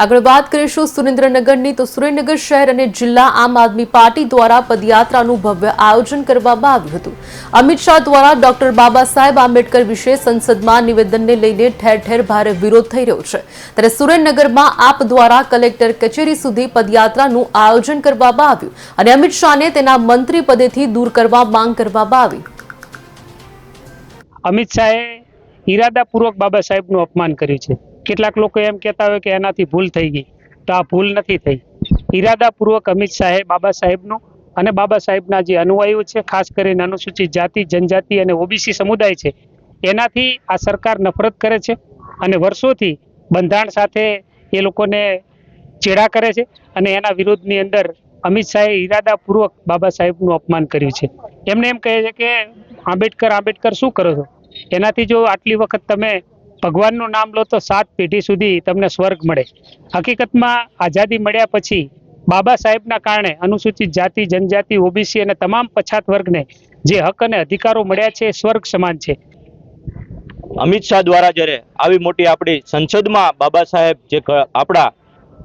આગળ વાત કરીશું સુરેન્દ્રનગરની. તો સુરેન્દ્રનગર શહેર અને જિલ્લા આમ આદમી પાર્ટી દ્વારા પદયાત્રાનું ભવ્ય આયોજન કરવામાં આવ્યું હતું. અમિત શાહ દ્વારા ડોક્ટર બાબા સાહેબ આંબેડકર વિશે સંસદમાં નિવેદનને લઈને ઠેર ઠેર ભારે વિરોધ થઈ રહ્યો છે. ત્યારે સુરેન્દ્રનગરમાં આપ દ્વારા કલેક્ટર કચેરી સુધી પદયાત્રાનું આયોજન કરવામાં આવ્યું અને અમિત શાહને તેના મંત્રી પદેથી દૂર કરવા માંગ કરવામાં આવી. અમિત શાહે ઈરાદાપૂર્વક બાબા સાહેબનું અપમાન કર્યું છે. કેટલાક લોકો એમ કહેતા હોય કે એનાથી ભૂલ થઈ ગઈ. તો આ ભૂલ નથી થઈ. ઈરાદાપૂર્વક અમિત શાહે બાબા સાહેબનું અને બાબા સાહેબના જે અનુયાયીઓ છે, ખાસ કરીને અનુસૂચિત જાતિ, જનજાતિ અને ઓબીસી સમુદાય છે, એનાથી આ સરકાર નફરત કરે છે અને વર્ષોથી બંધારણ સાથે એ લોકોને ચેડા કરે છે અને એના વિરોધની અંદર અમિત શાહે ઈરાદાપૂર્વક બાબા સાહેબનું અપમાન કર્યું છે. એમને એમ કહે છે કે આંબેડકર આંબેડકર શું કરો છો? એનાથી જો આટલી વખત તમે ભગવાનનું નામ લો તો સાત પેઢી સુધી તમને સ્વર્ગ મળે. હકીકતમાં આઝાદી મળ્યા પછી બાબા સાહેબના કારણે અનુસૂચિત જાતિ, જનજાતિ, ઓબીસી અને તમામ પછાત વર્ગને જે હક અને અધિકારો મળ્યા છે સ્વર્ગ સમાન છે. અમિત શાહ દ્વારા જ્યારે આવી મોટી આપણી સંસદમાં બાબા સાહેબ જે આપણા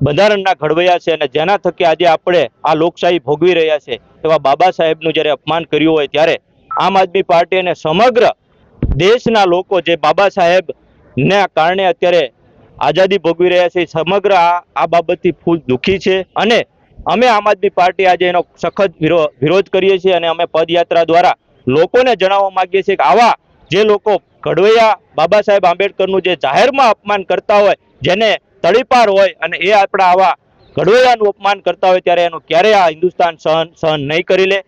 બંધારણના ઘડવૈયા છે અને જેના થકી આજે આપણે આ લોકશાહી ભોગવી રહ્યા છે એવા બાબા સાહેબનું જ્યારે અપમાન કર્યું હોય ત્યારે આમ આદમી પાર્ટી અને સમગ્ર દેશના લોકો જે બાબા સાહેબના કારણે અત્યારે આઝાદી ભોગવી રહ્યા છે. સમગ્ર આ બાબતથી ફૂલ દુઃખી છે અને અમે આમ આદમી પાર્ટી આજે એનો સખત વિરોધ કરીએ છીએ અને અમે પદયાત્રા દ્વારા લોકોને જણાવવા માંગીએ છીએ કે આવા જે લોકો ઘડવૈયા બાબા સાહેબ આંબેડકરનું જે જાહેરમાં અપમાન કરતા હોય, જેને તળીપાર હોય અને એ આપણા આવા ઘડવૈયાનું અપમાન કરતા હોય, ત્યારે એનું ક્યારેય આ હિન્દુસ્તાન સહન સહન નહીં કરી લે.